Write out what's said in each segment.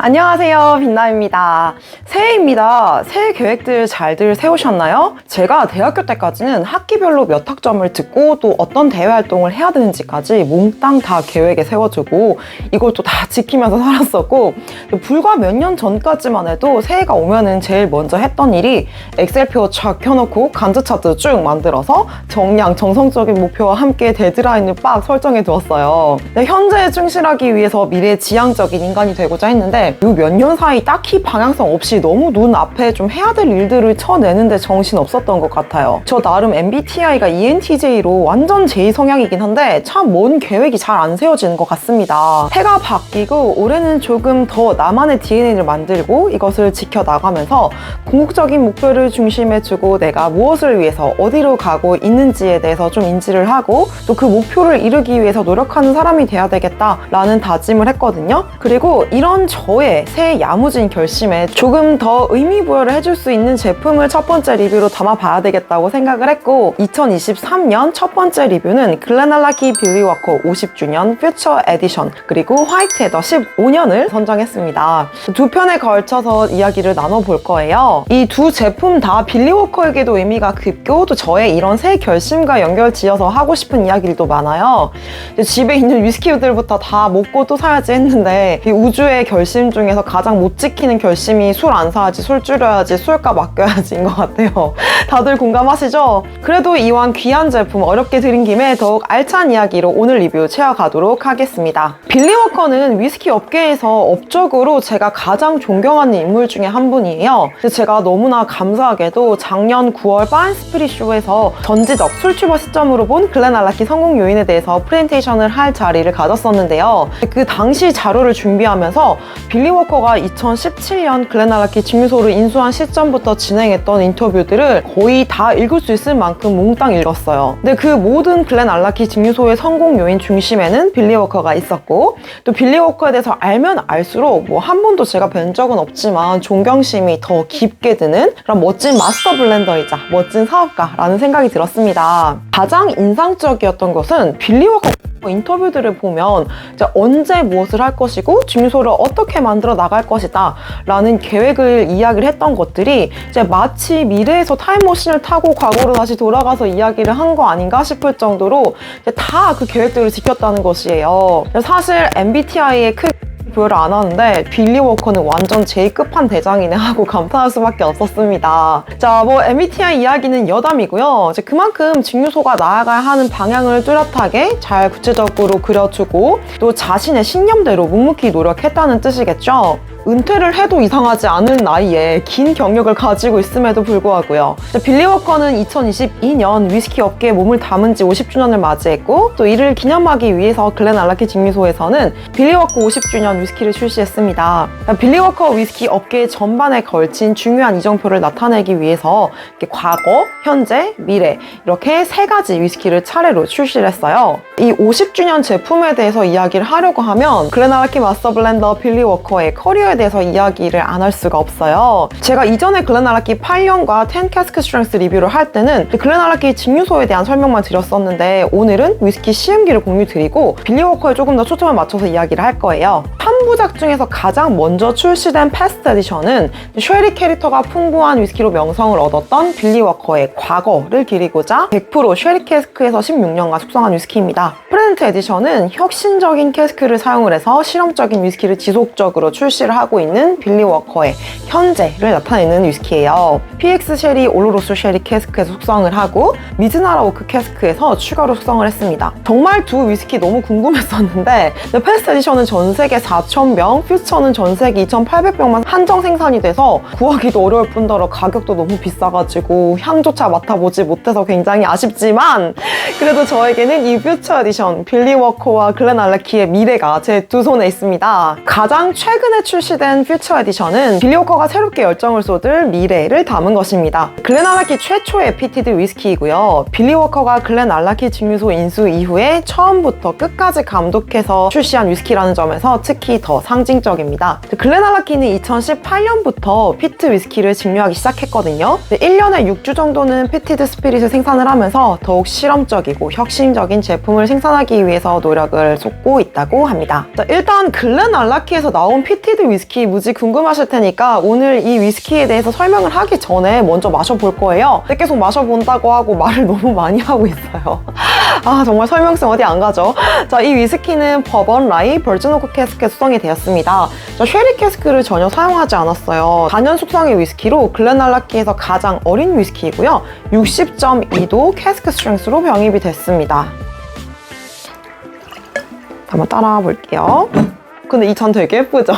안녕하세요. 빛나입니다. 새해입니다. 새해 계획들 잘들 세우셨나요? 제가 대학교 때까지는 학기별로 몇 학점을 듣고 또 어떤 대외 활동을 해야 되는지까지 몽땅 다 계획에 세워주고 이걸 또 다 지키면서 살았었고 불과 몇 년 전까지만 해도 새해가 오면은 제일 먼저 했던 일이 엑셀표 쫙 켜놓고 간즈 차트 쭉 만들어서 정량, 정성적인 목표와 함께 데드라인을 빡 설정해 두었어요. 현재에 충실하기 위해서 미래의 지향적인 인간이 되고자 했는데 이몇년 사이 딱히 방향성 없이 너무 눈앞에 좀 해야 될 일들을 쳐내는데 정신 없었던 것 같아요. 저 나름 MBTI가 ENTJ로 완전 제 성향이긴 한데 참 뭔 계획이 잘 안 세워지는 것 같습니다. 해가 바뀌고 올해는 조금 더 나만의 DNA를 만들고 이것을 지켜나가면서 궁극적인 목표를 중심에 두고 내가 무엇을 위해서 어디로 가고 있는지에 대해서 좀 인지를 하고 또 그 목표를 이루기 위해서 노력하는 사람이 돼야 되겠다라는 다짐을 했거든요. 그리고 이런 저의 새해 야무진 결심에 조금 더 의미 부여를 해줄 수 있는 제품을 첫 번째 리뷰로 담아봐야 되겠다고 생각을 했고 2023년 첫 번째 리뷰는 글렌알라키 빌리워커 50주년 퓨처 에디션 그리고 화이트 헤더 15년을 선정했습니다. 두 편에 걸쳐서 이야기를 나눠볼 거예요. 이 두 제품 다 빌리워커에게도 의미가 깊고 또 저의 이런 새 결심과 연결 지어서 하고 싶은 이야기들도 많아요. 집에 있는 위스키들부터 다 먹고 또 사야지 했는데 이 우주의 결심 중에서 가장 못 지키는 결심이 술 안 사야지, 술 줄여야지, 술값 아껴야지인 것 같아요. 다들 공감하시죠? 그래도 이왕 귀한 제품 어렵게 드린 김에 더욱 알찬 이야기로 오늘 리뷰 채워가도록 하겠습니다. 빌리워커는 위스키 업계에서 업적으로 제가 가장 존경하는 인물 중에 한 분이에요. 제가 너무나 감사하게도 작년 9월 바인스프리 쇼에서 전지적 술 출발 시점으로 본 글렌알라키 성공 요인에 대해서 프레젠테이션을 할 자리를 가졌었는데요. 그 당시 자료를 준비하면서 빌리 워커가 2017년 글렌알라키 증류소를 인수한 시점부터 진행했던 인터뷰들을 거의 다 읽을 수 있을 만큼 몽땅 읽었어요. 근데 그 모든 글렌알라키 증류소의 성공 요인 중심에는 빌리 워커가 있었고 또 빌리 워커에 대해서 알면 알수록 뭐 한 번도 제가 뵌 적은 없지만 존경심이 더 깊게 드는 그런 멋진 마스터 블렌더이자 멋진 사업가라는 생각이 들었습니다. 가장 인상적이었던 것은 빌리워커 인터뷰들을 보면 언제 무엇을 할 것이고 증류소를 어떻게 만들어 나갈 것이다 라는 계획을 이야기를 했던 것들이 이제 마치 미래에서 타임머신을 타고 과거로 다시 돌아가서 이야기를 한 거 아닌가 싶을 정도로 다 그 계획들을 지켰다는 것이에요. 사실 MBTI의 크 부여를 안 하는데 빌리 워커는 완전 제일 끝판 대장이네 하고 감탄할 수밖에 없었습니다. 자, 뭐 MBTI 이야기는 여담이고요. 이제 그만큼 증류소가 나아가야 하는 방향을 뚜렷하게 잘 구체적으로 그려주고 또 자신의 신념대로 묵묵히 노력했다는 뜻이겠죠. 은퇴를 해도 이상하지 않은 나이에 긴 경력을 가지고 있음에도 불구하고요. 빌리 워커는 2022년 위스키 업계에 몸을 담은 지 50주년을 맞이했고 또 이를 기념하기 위해서 글렌 알라키 증류소에서는 빌리 워커 50주년 위스키를 출시했습니다. 빌리 워커 위스키 업계 전반에 걸친 중요한 이정표를 나타내기 위해서 과거, 현재, 미래 이렇게 세 가지 위스키를 차례로 출시를 했어요. 이 50주년 제품에 대해서 이야기를 하려고 하면 글렌 알라키 마스터 블렌더 빌리 워커의 커리어에 대해서 이야기를 안 할 수가 없어요. 제가 이전에 글렌알라키 8년과 10 캐스크 스트렝스 리뷰를 할 때는 글렌알라키 증류소에 대한 설명만 드렸었는데 오늘은 위스키 시음기를 공유 드리고 빌리 워커에 조금 더 초점을 맞춰서 이야기를 할 거예요. 3부작 중에서 가장 먼저 출시된 패스트 에디션은 쉐리 캐릭터가 풍부한 위스키로 명성을 얻었던 빌리 워커의 과거를 기리고자 100% 쉐리 캐스크에서 16년간 숙성한 위스키입니다. 프레젠트 에디션은 혁신적인 캐스크를 사용을 해서 실험적인 위스키를 지속적으로 출시를 하고 있는 빌리 워커의 현재를 나타내는 위스키예요. PX 쉐리 올로로스 쉐리 캐스크에서 숙성을 하하고 미즈나라 오크 캐스크에서 추가로 숙성을 했습니다. 정말 두 위스키 너무 궁금했었는데 패스트 에디션은 전 세계 4,000병, 퓨처는 전 세계 2,800병만 한정 생산이 돼서 구하기도 어려울 뿐더러 가격도 너무 비싸가지고 향조차 맡아보지 못해서 굉장히 아쉽지만 그래도 저에게는 이 퓨처 에디션 빌리 워커와 글렌 알레키의 미래가 제 두 손에 있습니다. 가장 최근에 출시된 퓨처 에디션은 빌리 워커가 새롭게 열정을 쏟을 미래를 담은 것입니다. 글렌 알라키 최초의 피티드 위스키이고요. 빌리 워커가 글렌 알라키 증류소 인수 이후에 처음부터 끝까지 감독해서 출시한 위스키라는 점에서 특히 더 상징적입니다. 글렌 알라키는 2018년부터 피트 위스키를 증류하기 시작했거든요. 1년에 6주 정도는 피티드 스피릿을 생산을 하면서 더욱 실험적 이국적이고 혁신적인 제품을 생산하기 위해서 노력을 쏟고 있다고 합니다. 자, 일단 글렌 알라키에서 나온 피티드 위스키 무지 궁금하실 테니까 오늘 이 위스키에 대해서 설명을 하기 전에 먼저 마셔볼 거예요. 계속 마셔본다고 하고 말을 너무 많이 하고 있어요. 아 정말 설명성 어디 안 가죠? 자, 이 위스키는 버번 라이 버즈노크 캐스크에 숙성이 되었습니다. 자, 쉐리 캐스크를 전혀 사용하지 않았어요. 단연 숙성의 위스키로 글렌알라키에서 가장 어린 위스키이고요. 60.2도 캐스크 스트렝스로 병입이 됐습니다. 한번 따라 볼게요. 근데 이 잔 되게 예쁘죠?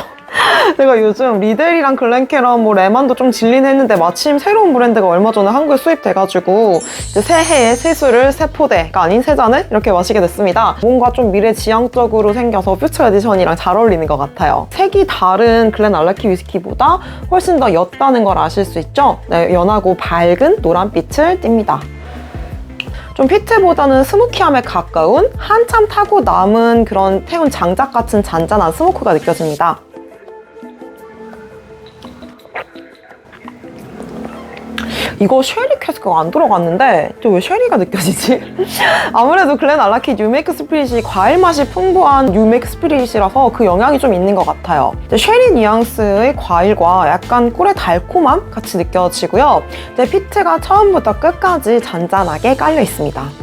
제가 요즘 리델이랑 글렌캐런 뭐 레만도 좀 질린 했는데 마침 새로운 브랜드가 얼마 전에 한국에 수입돼가지고 이제 새해에 새 술을 새 포대가 아닌 새 잔을 이렇게 마시게 됐습니다. 뭔가 좀 미래지향적으로 생겨서 퓨처 에디션이랑 잘 어울리는 것 같아요. 색이 다른 글렌 알라키 위스키보다 훨씬 더 옅다는 걸 아실 수 있죠? 네, 연하고 밝은 노란빛을 띱니다. 좀 피트보다는 스모키함에 가까운 한참 타고 남은 그런 태운 장작 같은 잔잔한 스모크가 느껴집니다. 이거 쉐리 캐스크가 안 들어갔는데 또왜 쉐리가 느껴지지? 아무래도 글렌 알라키 뉴메이크 스피릿이 과일 맛이 풍부한 뉴메이크 스피릿이라서 그 영향이 좀 있는 것 같아요. 쉐리 뉘앙스의 과일과 약간 꿀의 달콤함 같이 느껴지고요. 피트가 처음부터 끝까지 잔잔하게 깔려 있습니다.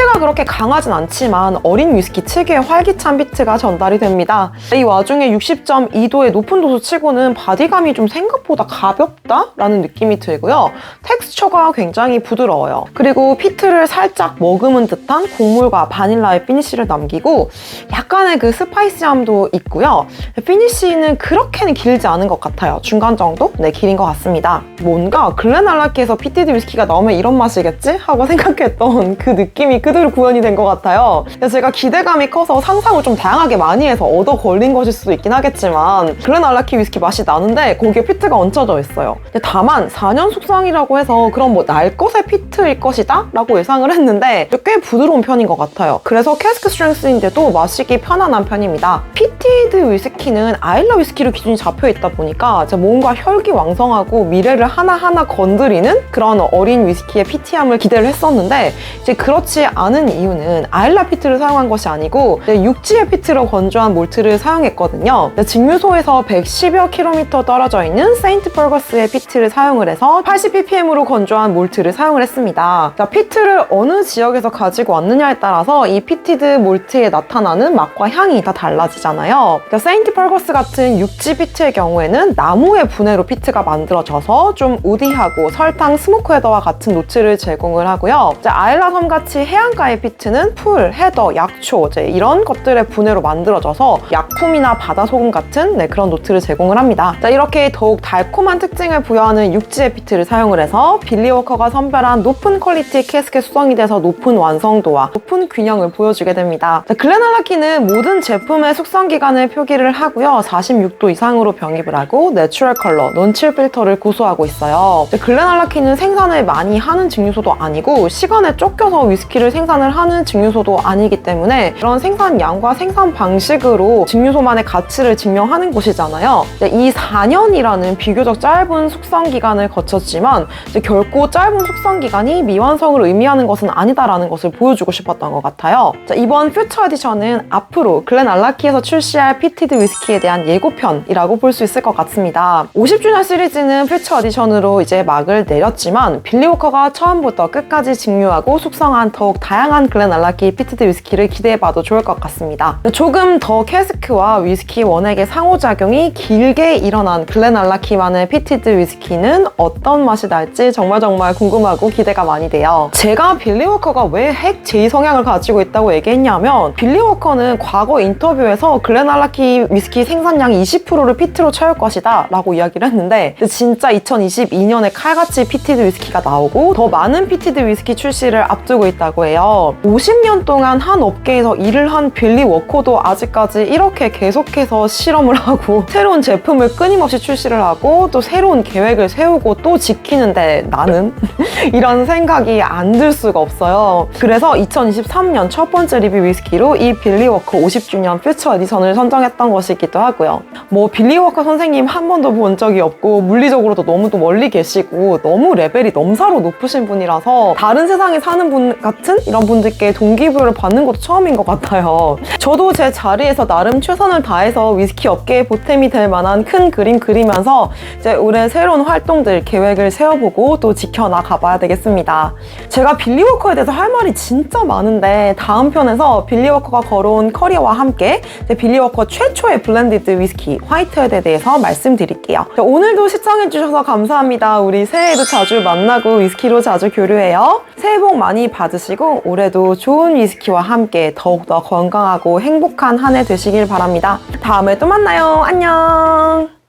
피트가 그렇게 강하진 않지만 어린 위스키 특유의 활기찬 피트가 전달이 됩니다. 이 와중에 60.2도의 높은 도수 치고는 바디감이 좀 생각보다 가볍다라는 느낌이 들고요. 텍스처가 굉장히 부드러워요. 그리고 피트를 살짝 머금은 듯한 곡물과 바닐라의 피니쉬를 남기고 약간의 그 스파이시함도 있고요. 피니쉬는 그렇게는 길지 않은 것 같아요. 중간 정도? 네, 길인 것 같습니다. 뭔가 글렌알라키에서 피티드 위스키가 나오면 이런 맛이겠지? 하고 생각했던 그 느낌이 그대로 구현이 된 것 같아요. 제가 기대감이 커서 상상을 좀 다양하게 많이 해서 얻어 걸린 것일 수도 있긴 하겠지만 글렌 알라키 위스키 맛이 나는데 거기에 피트가 얹혀져 있어요. 다만 4년 숙성이라고 해서 그럼 뭐날 것의 피트일 것이다? 라고 예상을 했는데 꽤 부드러운 편인 것 같아요. 그래서 캐스크 스트렝스인데도 마시기 편안한 편입니다. 피티드 위스키는 아일라 위스키로 기준이 잡혀 있다 보니까 뭔가 혈기 왕성하고 미래를 하나하나 건드리는 그런 어린 위스키의 피티함을 기대를 했었는데 이제 그렇지 않은 이유는 아일라 피트를 사용한 것이 아니고 육지의 피트로 건조한 몰트를 사용했거든요. 직류소에서 110여 킬로미터 떨어져 있는 세인트 펄거스의 피트를 사용을 해서 80ppm으로 건조한 몰트를 사용을 했습니다. 자, 피트를 어느 지역에서 가지고 왔느냐에 따라서 이 피티드 몰트에 나타나는 맛과 향이 다 달라지잖아요. 그러니까 세인트 펄거스 같은 육지 피트의 경우에는 나무의 분해로 피트가 만들어져서 좀 우디하고 설탕, 스모크 헤더와 같은 노트를 제공을 하고요. 아일라 섬 같이 해 안가의 피트는 풀, 헤더, 약초 이런 것들의 분해로 만들어져서 약품이나 바다 소금 같은 네, 그런 노트를 제공을 합니다. 자, 이렇게 더욱 달콤한 특징을 부여하는 육지의 피트를 사용을 해서 빌리 워커가 선별한 높은 퀄리티 캐스켓 수성이 돼서 높은 완성도와 높은 균형을 보여주게 됩니다. 자, 글렌알라키는 모든 제품의 숙성 기간을 표기를 하고요. 46도 이상으로 병입을 하고 내추럴 컬러, 논칠 필터를 고수하고 있어요. 글렌알라키는 생산을 많이 하는 증류소도 아니고 시간에 쫓겨서 위스키를 생 산을 하는 증류소도 아니기 때문에 그런 생산량과 생산 방식으로 증류소만의 가치를 증명하는 곳이잖아요. 이 4년이라는 비교적 짧은 숙성 기간을 거쳤지만 결코 짧은 숙성 기간이 미완성을 의미하는 것은 아니다라는 것을 보여주고 싶었던 것 같아요. 자, 이번 퓨처 에디션은 앞으로 글렌 알라키에서 출시할 피티드 위스키에 대한 예고편이라고 볼 수 있을 것 같습니다. 50주년 시리즈는 퓨처 에디션으로 이제 막을 내렸지만 빌리 워커가 처음부터 끝까지 증류하고 숙성한 더욱 다양한 글렌 알라키 피티드 위스키를 기대해봐도 좋을 것 같습니다. 조금 더 캐스크와 위스키 원액의 상호작용이 길게 일어난 글렌 알라키만의 피티드 위스키는 어떤 맛이 날지 정말 정말 궁금하고 기대가 많이 돼요. 제가 빌리 워커가 왜 핵 제2 성향을 가지고 있다고 얘기했냐면 빌리 워커는 과거 인터뷰에서 글렌 알라키 위스키 생산량 20%를 피트로 채울 것이다 라고 이야기를 했는데 진짜 2022년에 칼같이 피티드 위스키가 나오고 더 많은 피티드 위스키 출시를 앞두고 있다고 거예요. 50년 동안 한 업계에서 일을 한 빌리 워커도 아직까지 이렇게 계속해서 실험을 하고 새로운 제품을 끊임없이 출시를 하고 또 새로운 계획을 세우고 또 지키는데 나는 이런 생각이 안 들 수가 없어요. 그래서 2023년 첫 번째 리뷰 위스키로 이 빌리 워커 50주년 퓨처 에디션을 선정했던 것이기도 하고요. 뭐 빌리 워커 선생님 한 번도 본 적이 없고 물리적으로도 너무 또 멀리 계시고 너무 레벨이 넘사로 높으신 분이라서 다른 세상에 사는 분 같은 이런 분들께 동기부여를 받는 것도 처음인 것 같아요. 저도 제 자리에서 나름 최선을 다해서 위스키 업계에 보탬이 될 만한 큰 그림 그리면서 이제 올해 새로운 활동들 계획을 세워보고 또 지켜나가 봐야 되겠습니다. 제가 빌리 워커에 대해서 할 말이 진짜 많은데 다음 편에서 빌리 워커가 걸어온 커리어와 함께 빌리 워커 최초의 블렌디드 위스키 화이트헤드에 대해서 말씀드릴게요. 자, 오늘도 시청해주셔서 감사합니다. 우리 새해에도 자주 만나고 위스키로 자주 교류해요. 새해 복 많이 받으시고 올해도 좋은 위스키와 함께 더욱더 건강하고 행복한 한 해 되시길 바랍니다. 다음에 또 만나요. 안녕!